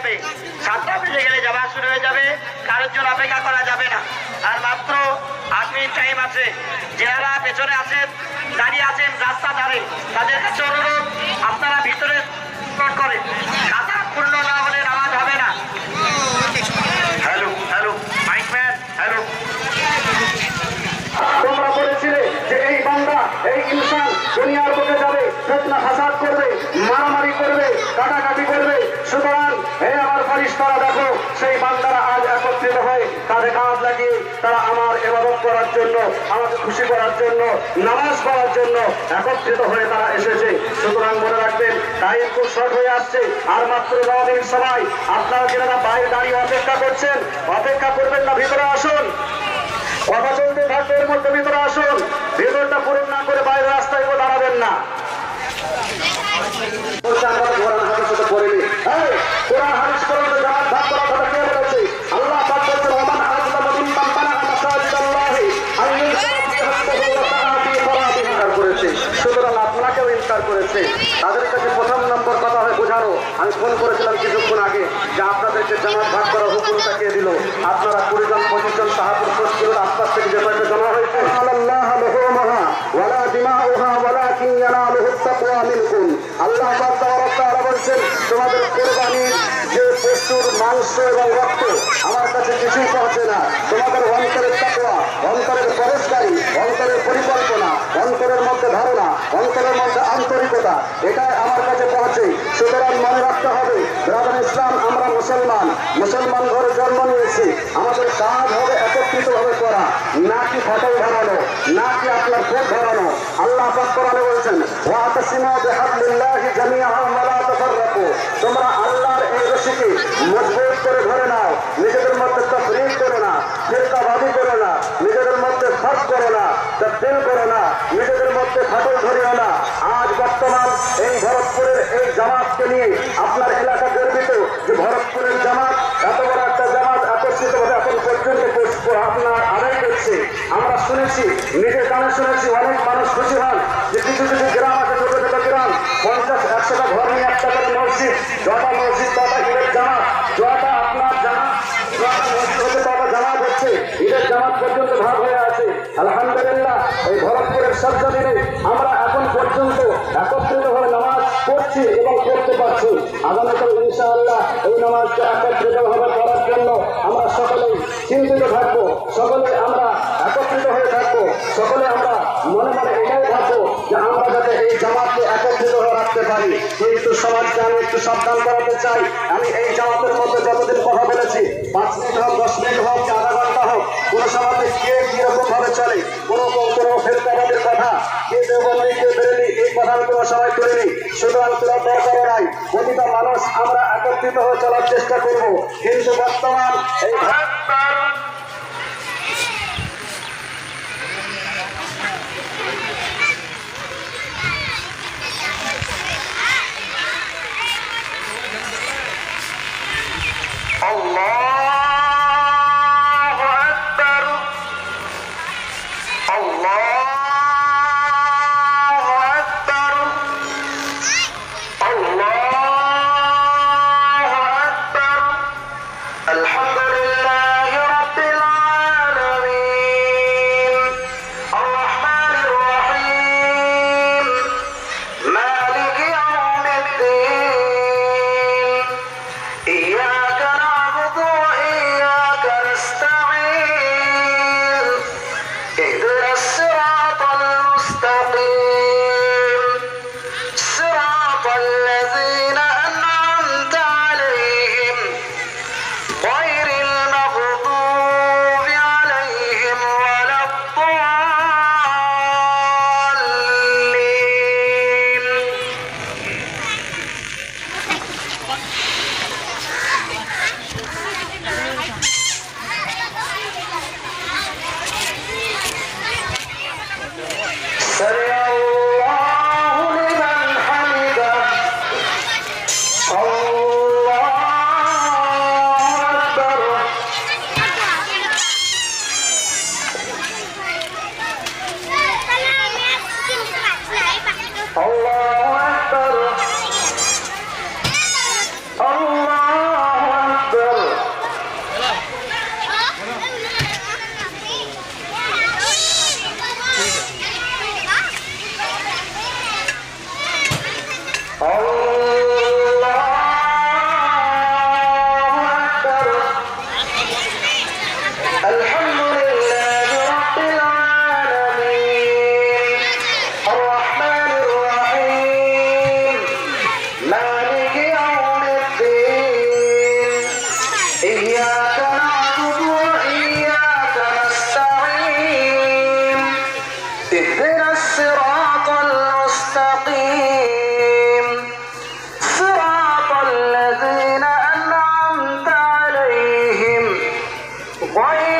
যাবে। সাতটা বেজে গেলে যাওয়া শুরু হয়ে যাবে। কারোর জন্য অপেক্ষা করা যাবে না। আর মাত্র আট মিনিট টাইম আছে। যারা পেছনে আছেন, দাঁড়িয়ে আছেন, রাস্তা ধারে, তাদের কাছে অনুরোধ, আপনারা ভিতরে করেন। খাতা পূর্ণ ফারিস্তারা দেখো, সেই বান্দারা আজ একত্রিত হয়ে তাদের কাজ লাগিয়ে তারা আমার এবাদত করার জন্য, আমাকে খুশি করার জন্য, নামাজ পড়ার জন্য একত্রিত হয়ে তারা এসেছে। সুতরাং মনে রাখবেন টাইম খুব শর্ট হয়ে আসছে। আর মাত্র ন মিনিট সময়। আপনারা যারা বাইরে দাঁড়িয়ে অপেক্ষা করছেন, অপেক্ষা করবেন না, ভিতরে আসুন। কথা চলতে থাকবে এর মধ্যে ভিতরে আসুন। ভেতরটা পূরণ না করে বাইরে রাস্তায় দাঁড়াবেন না। আমি ফোন করেছিলাম কিছুক্ষণ আগে যে আপনাদেরকে জামাত ভাগ করার হুকুমটা কে দিল? আপনারা কুড়ি জন পঁচিশ জন সাহাপুর পোস্টগুলোর আশপাশ থেকে যে কয়েকটা জমা হয়েছে? বলছেন, তোমাদের যে এবং রক্ত আমার কাছে কিছুই না। তোমাদের পরিকল্পনা মধ্যে অন্তরের মধ্যে আন্তরিকতা, এটাই পৌঁছে সুতরাং মনে রাখতে হবে, ব্রাদার ইসলাম, আমরা মুসলমান। মুসলমান ঘরে জন্ম নিয়েছি, আমাদের কাজ হবে একত্রিত ভাবে করা, না কি ধরানো না কি আপনার ভোট ধরানো আল্লাহ পাক কোরআনে বলছেন তোমরা আল্লাহর এই রশিকে মজবুত করে ধরে নাও, নিজেদের মধ্যে তফরিক না, ফিরকাবাদী না, নিজেদের মধ্যে ফাঁক করো না, তবদিল করো না, নিজেদের মধ্যে ফাটল ধরিও না। আজ বর্তমান শুনেছি নিজের কানে শুনেছি অনেক মানুষ খুশি হন যে কিছু কিছু গ্রাম আছে, ছোট ছোট গ্রাম। পঞ্চাশ একশোটা ঘর নিয়ে একটা করে মসজিদ যটা মসজিদ তটা ঈদের জামাত যটা আপনার জামাত যটা তটা জামাত হচ্ছে। ঈদের জামাত পর্যন্ত ভাগ হয়ে আছে। আলহামদুলিল্লাহ, এই ভরতপুরের সব জমিনে আমরা এখন পর্যন্ত একত্রিত হয়ে নামাজ পড়ছি এবং করতে পারছি। আগামীকাল ইনশাআল্লাহ এই নামাজকে একত্রিত ভাবে করার জন্য আমরা সকলেই চিন্তিত থাকব। সকলে আমরা একত্রিত হয়ে থাকব। সকলে আমরা মনে মনে এটাই ভাববো যে আমরা যাতে এই জামাতকে একত্রিত হয়ে রাখতে পারি। কিন্তু সমাজকে আমি একটু সাবধান করাতে চাই। আমি এই জামাতের মধ্যে যতদিন কথা বলেছি, পাঁচ মিনিট হোক, দশ মিনিট হোক কি আধা ঘণ্টা হোক, কোনো সমাজে কে কীরকম ভাবে চলে, কোনো কোনো ফেরকাবাদের কথা, কে দেবন্দি কে বেরেলি এই কথা আমি কোনো সময় করিনি সুতরাং তোরা দরকার নাই প্রতিটা মানুষ, আমরা একত্রিত হয়ে চলার চেষ্টা করব। কিন্তু বর্তমান এই Why?